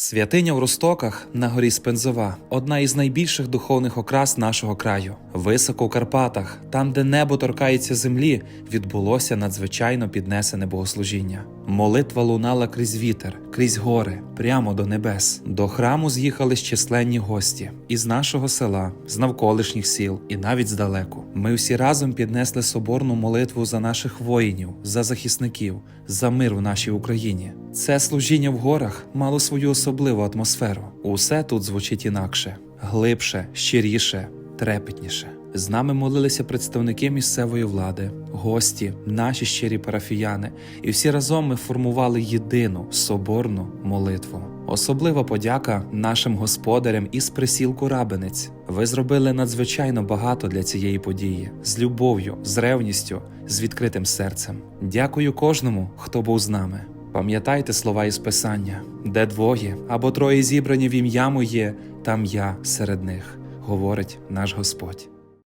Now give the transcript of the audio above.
Святиня в Ростоках на горі Спензова одна із найбільших духовних окрас нашого краю. Високо у Карпатах, там, де небо торкається землі, відбулося надзвичайно піднесене богослужіння. Молитва лунала крізь вітер, крізь гори, прямо до небес. До храму з'їхались численні гості із нашого села, з навколишніх сіл і навіть здалеку. Ми всі разом піднесли соборну молитву за наших воїнів, за захисників, за мир в нашій Україні. Це служіння в горах мало свою особливу атмосферу. Усе тут звучить інакше, глибше, щиріше, трепетніше. З нами молилися представники місцевої влади, гості, наші щирі парафіяни, і всі разом ми формували єдину соборну молитву. Особлива подяка нашим господарям із присілку Рабинець. Ви зробили надзвичайно багато для цієї події з любов'ю, з ревністю, з відкритим серцем. Дякую кожному, хто був з нами. Пам'ятайте слова із Писання, де двоє або троє зібрані в ім'я моє, там я серед них, говорить наш Господь.